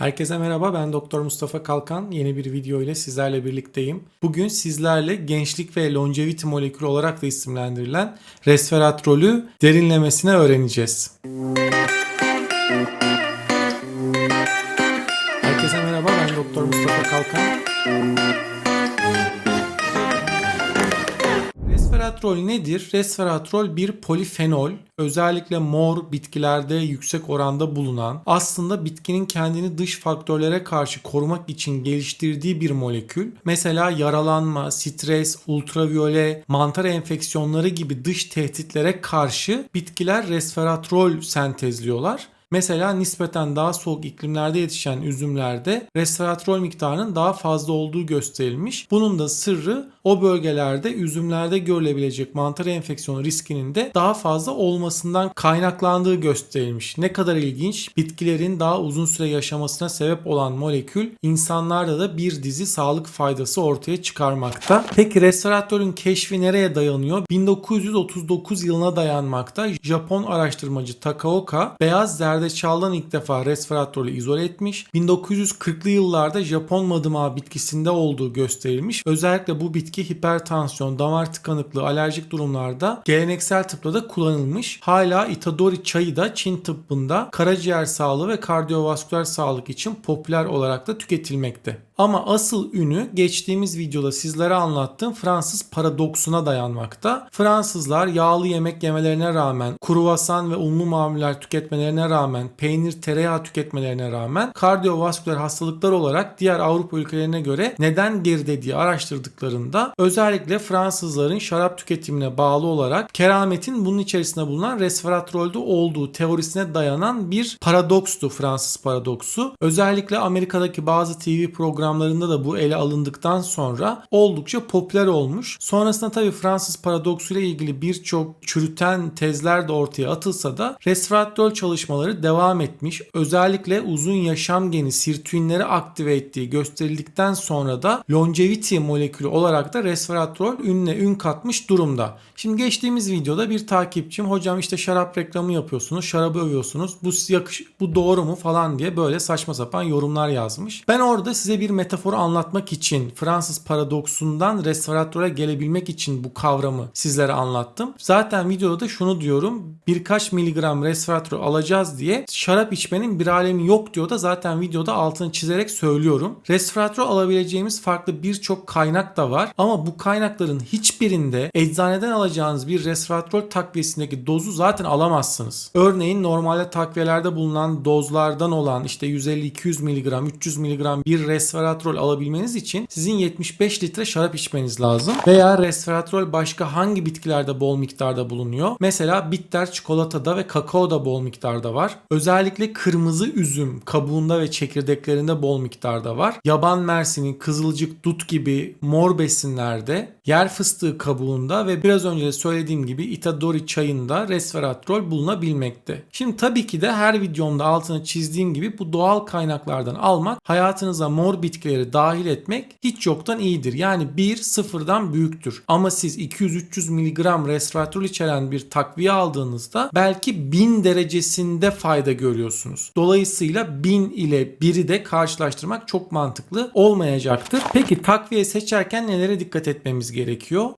Herkese merhaba ben Doktor Mustafa Kalkan. Yeni bir video ile sizlerle birlikteyim. Bugün sizlerle gençlik ve longevity molekülü olarak da isimlendirilen resveratrolü derinlemesine öğreneceğiz. Herkese Resveratrol nedir? Resveratrol bir polifenol, özellikle mor bitkilerde yüksek oranda bulunan, aslında bitkinin kendini dış faktörlere karşı korumak için geliştirdiği bir molekül. Mesela yaralanma, stres, ultraviyole, mantar enfeksiyonları gibi dış tehditlere karşı bitkiler resveratrol sentezliyorlar. Mesela nispeten daha soğuk iklimlerde yetişen üzümlerde resveratrol miktarının daha fazla olduğu gösterilmiş. Bunun da sırrı o bölgelerde üzümlerde görülebilecek mantar enfeksiyonu riskinin de daha fazla olmasından kaynaklandığı gösterilmiş. Ne kadar ilginç bitkilerin daha uzun süre yaşamasına sebep olan molekül insanlarda da bir dizi sağlık faydası ortaya çıkarmakta. Peki resveratrolün keşfi nereye dayanıyor? 1939 yılına dayanmakta. Japon araştırmacı Takaoka beyaz zerdeçaldan ilk defa resveratrolü izole etmiş. 1940'lı yıllarda Japon madımağı bitkisinde olduğu gösterilmiş. Özellikle bu bitki hipertansiyon, damar tıkanıklığı, alerjik durumlarda geleneksel tıpta da kullanılmış. Hala Itadori çayı da Çin tıbbında karaciğer sağlığı ve kardiyovasküler sağlık için popüler olarak da tüketilmekte. Ama asıl ünü geçtiğimiz videoda sizlere anlattığım Fransız paradoksuna dayanmakta. Fransızlar yağlı yemek yemelerine rağmen, kruvasan ve unlu mamuller tüketmelerine rağmen, peynir, tereyağı tüketmelerine rağmen kardiyovasküler hastalıklar olarak diğer Avrupa ülkelerine göre neden geride diye araştırdıklarında özellikle Fransızların şarap tüketimine bağlı olarak kerametin bunun içerisinde bulunan resveratrolde olduğu teorisine dayanan bir paradokstu Fransız paradoksu. Özellikle Amerika'daki bazı TV programlarında da bu ele alındıktan sonra oldukça popüler olmuş. Sonrasında tabii Fransız paradoksu ile ilgili birçok çürüten tezler de ortaya atılsa da resveratrol çalışmaları devam etmiş. Özellikle uzun yaşam geni sirtuinleri aktive ettiği gösterildikten sonra da longevity molekülü olarak da resveratrol ününe ün katmış durumda. Şimdi geçtiğimiz videoda bir takipçim hocam işte şarap reklamı yapıyorsunuz, şarabı övüyorsunuz. Bu yakış bu doğru mu falan diye böyle saçma sapan yorumlar yazmış. Ben orada size bir metaforu anlatmak için Fransız paradoksundan resveratrola gelebilmek için bu kavramı sizlere anlattım. Zaten videoda da şunu diyorum. Birkaç miligram resveratrol alacağız diye şarap içmenin bir alemi yok diyor da zaten videoda altını çizerek söylüyorum. Resveratrol alabileceğimiz farklı birçok kaynak da var ama bu kaynakların hiçbirinde eczaneden alacağınız bir resveratrol takviyesindeki dozu zaten alamazsınız. Örneğin normalde takviyelerde bulunan dozlardan olan işte 150-200 mg, 300 mg bir resveratrol alabilmeniz için sizin 75 litre şarap içmeniz lazım. Veya resveratrol başka hangi bitkilerde bol miktarda bulunuyor? Mesela bitter çikolatada ve kakaoda bol miktarda var. Özellikle kırmızı üzüm kabuğunda ve çekirdeklerinde bol miktarda var. Yaban mersini, kızılcık, dut gibi mor besinlerde, yer fıstığı kabuğunda ve biraz önce de söylediğim gibi Itadori çayında resveratrol bulunabilmekte. Şimdi tabii ki de her videomda altını çizdiğim gibi bu doğal kaynaklardan almak, hayatınıza mor bitkileri dahil etmek hiç yoktan iyidir. Yani bir sıfırdan büyüktür. Ama siz 200-300 mg resveratrol içeren bir takviye aldığınızda belki 1000 derecesinde fayda görüyorsunuz. Dolayısıyla 1000 ile 1'i de karşılaştırmak çok mantıklı olmayacaktır. Peki takviye seçerken nelere dikkat etmemiz gerekiyor?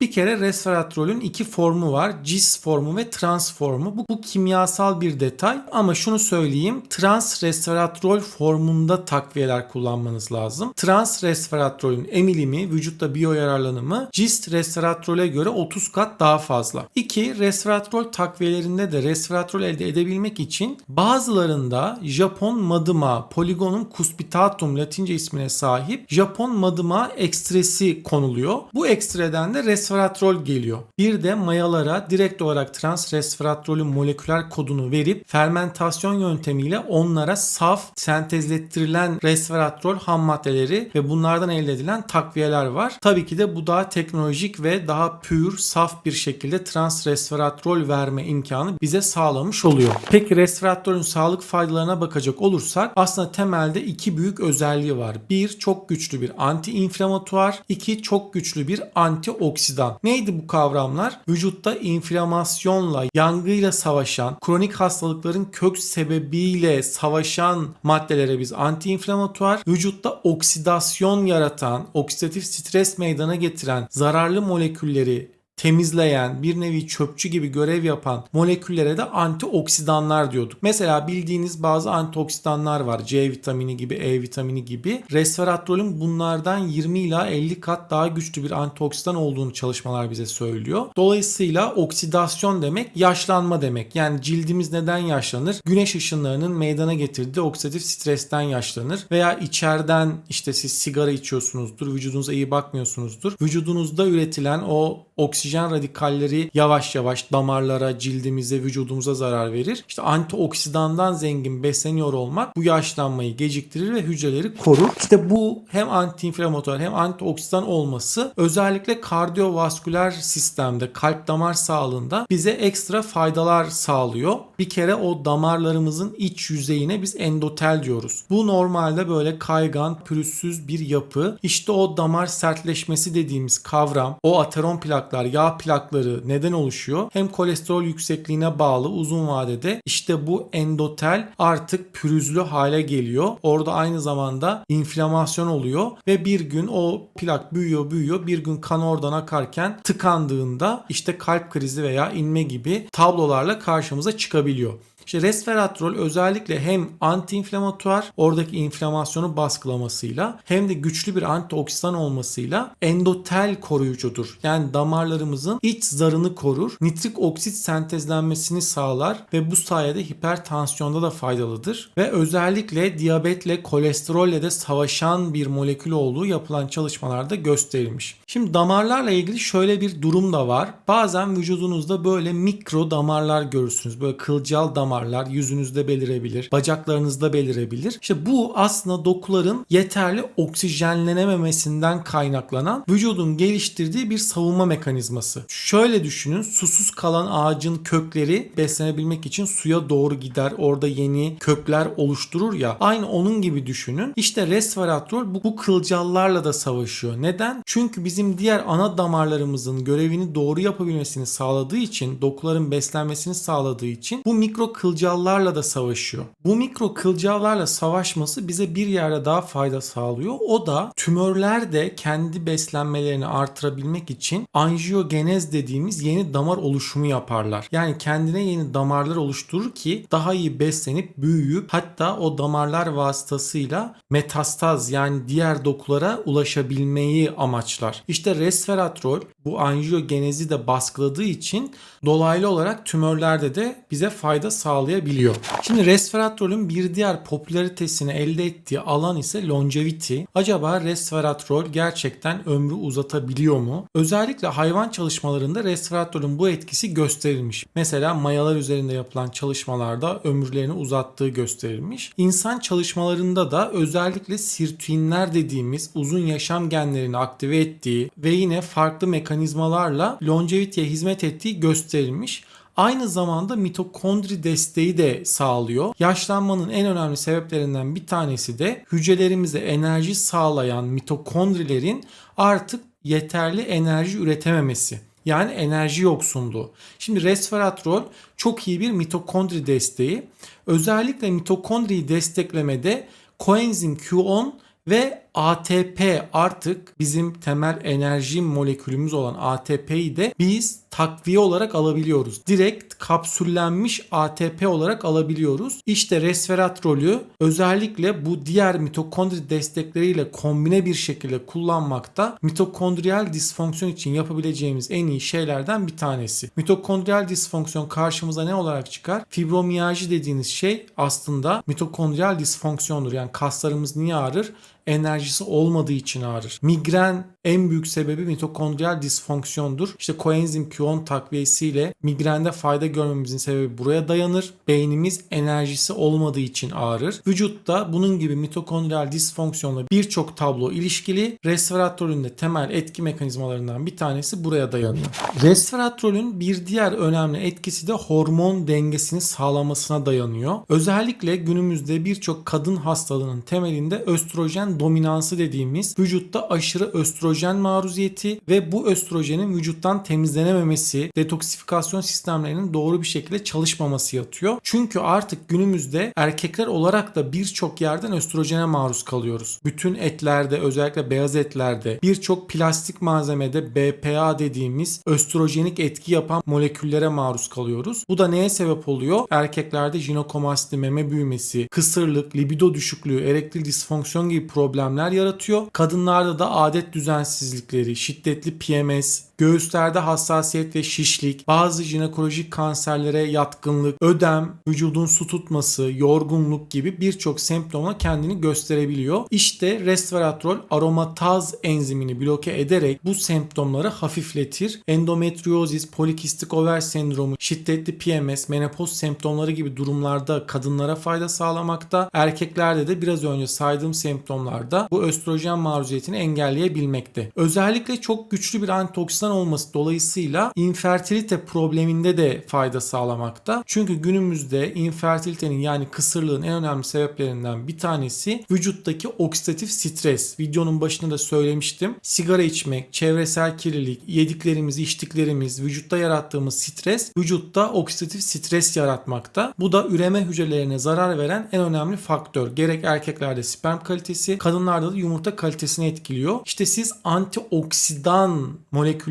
Bir kere resveratrolün iki formu var. Cis formu ve trans formu. Bu, bu kimyasal bir detay ama şunu söyleyeyim. Trans resveratrol formunda takviyeler kullanmanız lazım. Trans resveratrolün emilimi, vücutta biyoyararlanımı cis resveratrole göre 30 kat daha fazla. 2. Resveratrol takviyelerinde de resveratrol elde edebilmek için bazılarında Japon madıma Polygonum cuspitatum latince ismine sahip Japon madıma ekstresi konuluyor. Bu ekstreden de resveratrol geliyor. Bir de mayalara direkt olarak trans resveratrolün moleküler kodunu verip fermentasyon yöntemiyle onlara saf sentezlettirilen resveratrol ham maddeleri ve bunlardan elde edilen takviyeler var. Tabii ki de bu daha teknolojik ve daha pür, saf bir şekilde trans resveratrol verme imkanı bize sağlamış oluyor. Peki resveratrolün sağlık faydalarına bakacak olursak aslında temelde iki büyük özelliği var. Bir çok güçlü bir anti-inflamatuar, iki çok güçlü bir antioksidan. Neydi bu kavramlar? Vücutta inflamasyonla, yangıyla savaşan, kronik hastalıkların kök sebebiyle savaşan maddelere biz antiinflamatuar, vücutta oksidasyon yaratan, oksidatif stres meydana getiren zararlı molekülleri temizleyen, bir nevi çöpçü gibi görev yapan moleküllere de antioksidanlar diyorduk. Mesela bildiğiniz bazı antioksidanlar var. C vitamini gibi, E vitamini gibi. Resveratrolün bunlardan 20 ila 50 kat daha güçlü bir antioksidan olduğunu çalışmalar bize söylüyor. Dolayısıyla oksidasyon demek yaşlanma demek. Yani cildimiz neden yaşlanır? Güneş ışınlarının meydana getirdiği oksidatif stresten yaşlanır. Veya içeriden işte siz sigara içiyorsunuzdur, vücudunuza iyi bakmıyorsunuzdur. Vücudunuzda üretilen o oksijen radikalleri yavaş yavaş damarlara, cildimize, vücudumuza zarar verir. İşte antioksidandan zengin besleniyor olmak bu yaşlanmayı geciktirir ve hücreleri korur. İşte bu hem antiinflamatuar hem antioksidan olması özellikle kardiyovasküler sistemde, kalp damar sağlığında bize ekstra faydalar sağlıyor. Bir kere o damarlarımızın iç yüzeyine biz endotel diyoruz. Bu normalde böyle kaygan, pürüzsüz bir yapı. İşte o damar sertleşmesi dediğimiz kavram, o ateron plaklar, yağ plakları neden oluşuyor? Hem kolesterol yüksekliğine bağlı uzun vadede işte bu endotel artık pürüzlü hale geliyor. Orada aynı zamanda inflamasyon oluyor ve bir gün o plak büyüyor büyüyor. Bir gün kan oradan akarken tıkandığında işte kalp krizi veya inme gibi tablolarla karşımıza çıkabiliyor. İşte resveratrol özellikle hem antiinflamatuar oradaki inflamasyonu baskılamasıyla hem de güçlü bir antioksidan olmasıyla endotel koruyucudur. Yani damarlarımızın iç zarını korur. Nitrik oksit sentezlenmesini sağlar ve bu sayede hipertansiyonda da faydalıdır. Ve özellikle diyabetle kolesterolle de savaşan bir molekül olduğu yapılan çalışmalarda gösterilmiş. Şimdi damarlarla ilgili şöyle bir durum da var. Bazen vücudunuzda böyle mikro damarlar görürsünüz. Böyle kılcal damarlar yüzünüzde belirebilir, bacaklarınızda belirebilir. İşte bu aslında dokuların yeterli oksijenlenememesinden kaynaklanan vücudun geliştirdiği bir savunma mekanizması. Şöyle düşünün susuz kalan ağacın kökleri beslenebilmek için suya doğru gider. Orada yeni kökler oluşturur ya. Aynı onun gibi düşünün. İşte resveratrol bu, bu kılcallarla da savaşıyor. Neden? Çünkü bizim diğer ana damarlarımızın görevini doğru yapabilmesini sağladığı için, dokuların beslenmesini sağladığı için bu mikro kılcallarla da savaşıyor. Bu mikro kılcallarla savaşması bize bir yerde daha fayda sağlıyor. O da tümörler de kendi beslenmelerini artırabilmek için anjiyogenez dediğimiz yeni damar oluşumu yaparlar. Yani kendine yeni damarlar oluşturur ki daha iyi beslenip büyüyüp hatta o damarlar vasıtasıyla metastaz yani diğer dokulara ulaşabilmeyi amaçlar. İşte resveratrol bu anjiyogenezi de baskıladığı için dolaylı olarak tümörlerde de bize fayda sağlayabiliyor. Şimdi resveratrolün bir diğer popülaritesini elde ettiği alan ise longevity. Acaba resveratrol gerçekten ömrü uzatabiliyor mu? Özellikle hayvan çalışmalarında resveratrolün bu etkisi gösterilmiş. Mesela mayalar üzerinde yapılan çalışmalarda ömürlerini uzattığı gösterilmiş. İnsan çalışmalarında da özellikle sirtuinler dediğimiz uzun yaşam genlerini aktive ettiği ve yine farklı mekanizmalarla longevity'ye hizmet ettiği gösterilmiş. Aynı zamanda mitokondri desteği de sağlıyor. Yaşlanmanın en önemli sebeplerinden bir tanesi de hücrelerimize enerji sağlayan mitokondrilerin artık yeterli enerji üretememesi. Yani enerji yoksunluğu. Şimdi resveratrol çok iyi bir mitokondri desteği. Özellikle mitokondriyi desteklemede koenzim Q10 ve ATP artık bizim temel enerji molekülümüz olan ATP'yi de biz takviye olarak alabiliyoruz. Direkt kapsüllenmiş ATP olarak alabiliyoruz. İşte resveratrolü özellikle bu diğer mitokondri destekleriyle kombine bir şekilde kullanmakta mitokondriyal disfonksiyon için yapabileceğimiz en iyi şeylerden bir tanesi. Mitokondriyal disfonksiyon karşımıza ne olarak çıkar? Fibromiyalji dediğiniz şey aslında mitokondriyal disfonksiyondur. Yani kaslarımız niye ağrır? Enerjisi olmadığı için ağrır. Migren en büyük sebebi mitokondriyal disfonksiyondur. İşte koenzim Q10 takviyesiyle migrende fayda görmemizin sebebi buraya dayanır. Beynimiz enerjisi olmadığı için ağrır. Vücutta bunun gibi mitokondriyal disfonksiyonla birçok tablo ilişkili. Resveratrolün de temel etki mekanizmalarından bir tanesi buraya dayanıyor. Resveratrolün bir diğer önemli etkisi de hormon dengesini sağlamasına dayanıyor. Özellikle günümüzde birçok kadın hastalığının temelinde östrojen dominansı dediğimiz vücutta aşırı östrojen östrojen maruziyeti ve bu östrojenin vücuttan temizlenememesi, detoksifikasyon sistemlerinin doğru bir şekilde çalışmaması yatıyor. Çünkü artık günümüzde erkekler olarak da birçok yerden östrojene maruz kalıyoruz. Bütün etlerde özellikle beyaz etlerde birçok plastik malzemede BPA dediğimiz östrojenik etki yapan moleküllere maruz kalıyoruz. Bu da neye sebep oluyor? Erkeklerde jinekomasti, meme büyümesi, kısırlık, libido düşüklüğü, erektil disfonksiyon gibi problemler yaratıyor. Kadınlarda da adet düzensizlikleri, şiddetli PMS, göğüslerde hassasiyet ve şişlik, bazı jinekolojik kanserlere yatkınlık, ödem, vücudun su tutması, yorgunluk gibi birçok semptomla kendini gösterebiliyor. İşte resveratrol aromataz enzimini bloke ederek bu semptomları hafifletir. Endometriozis, polikistik over sendromu, şiddetli PMS, menopoz semptomları gibi durumlarda kadınlara fayda sağlamakta. Erkeklerde de biraz önce saydığım semptomlarda bu östrojen maruziyetini engelleyebilmekte. Özellikle çok güçlü bir antioksidan olması dolayısıyla infertilite probleminde de fayda sağlamakta. Çünkü günümüzde infertilitenin yani kısırlığın en önemli sebeplerinden bir tanesi vücuttaki oksidatif stres. Videonun başında da söylemiştim. Sigara içmek, çevresel kirlilik, yediklerimiz, içtiklerimiz, vücutta yarattığımız stres vücutta oksidatif stres yaratmakta. Bu da üreme hücrelerine zarar veren en önemli faktör. Gerek erkeklerde sperm kalitesi, kadınlarda da yumurta kalitesini etkiliyor. İşte siz antioksidan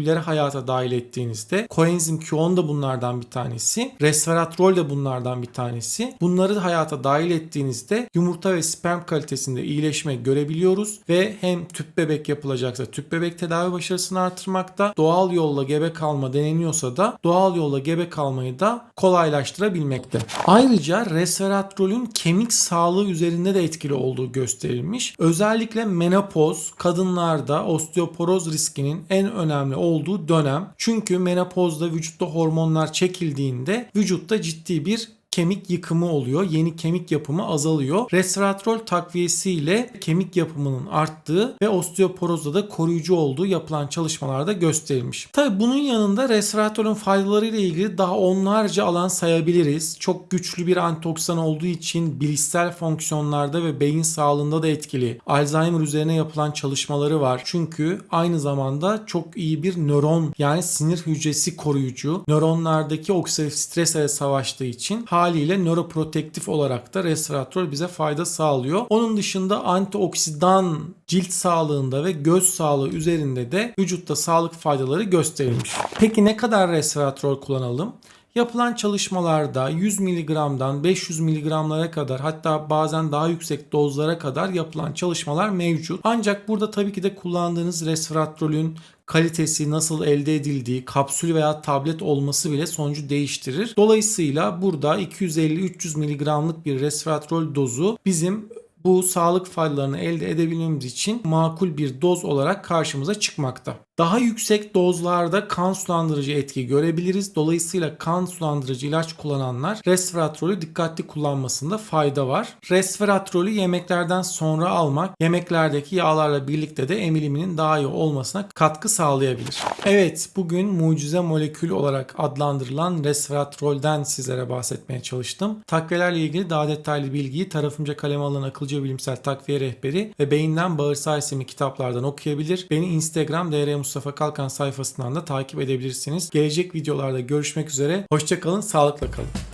molekülleri hayata dahil ettiğinizde koenzim Q10 da bunlardan bir tanesi, resveratrol de bunlardan bir tanesi. Bunları hayata dahil ettiğinizde yumurta ve sperm kalitesinde iyileşme görebiliyoruz ve hem tüp bebek yapılacaksa tüp bebek tedavi başarısını artırmakta, doğal yolla gebe kalma deneniyorsa da doğal yolla gebe kalmayı da kolaylaştırabilmekte. Ayrıca resveratrolün kemik sağlığı üzerinde de etkili olduğu gösterilmiş. Özellikle menopoz kadınlarda osteoporoz riskinin en önemli olduğu dönem. Çünkü menopozda vücutta hormonlar çekildiğinde vücutta ciddi bir kemik yıkımı oluyor. Yeni kemik yapımı azalıyor. Resveratrol takviyesiyle kemik yapımının arttığı ve osteoporozda da koruyucu olduğu yapılan çalışmalarda gösterilmiş. Tabi bunun yanında resveratrolün faydaları ile ilgili daha onlarca alan sayabiliriz. Çok güçlü bir antioksidan olduğu için bilişsel fonksiyonlarda ve beyin sağlığında da etkili. Alzheimer üzerine yapılan çalışmaları var. Çünkü aynı zamanda çok iyi bir nöron yani sinir hücresi koruyucu. Nöronlardaki oksidatif stresle savaştığı için haliyle nöroprotektif olarak da resveratrol bize fayda sağlıyor. Onun dışında antioksidan cilt sağlığında ve göz sağlığı üzerinde de vücutta sağlık faydaları gösterilmiş. Peki ne kadar resveratrol kullanalım? Yapılan çalışmalarda 100 mg'dan 500 mg'lara kadar hatta bazen daha yüksek dozlara kadar yapılan çalışmalar mevcut. Ancak burada tabii ki de kullandığınız resveratrolün kalitesi nasıl elde edildiği, kapsül veya tablet olması bile sonucu değiştirir. Dolayısıyla burada 250-300 mg'lık bir resveratrol dozu bizim bu sağlık faydalarını elde edebilmemiz için makul bir doz olarak karşımıza çıkmakta. Daha yüksek dozlarda kan sulandırıcı etki görebiliriz. Dolayısıyla kan sulandırıcı ilaç kullananlar resveratrolü dikkatli kullanmasında fayda var. Resveratrolü yemeklerden sonra almak yemeklerdeki yağlarla birlikte de emiliminin daha iyi olmasına katkı sağlayabilir. Evet bugün mucize molekül olarak adlandırılan resveratrolden sizlere bahsetmeye çalıştım. Takviyelerle ilgili daha detaylı bilgiyi tarafımca kaleme alınan akılcı bilimsel takviye rehberi ve beyinden bağırsağı isimli kitaplardan okuyabilir. Beni Instagram DR Mustafa Kalkan sayfasından da takip edebilirsiniz. Gelecek videolarda görüşmek üzere. Hoşçakalın, sağlıkla kalın.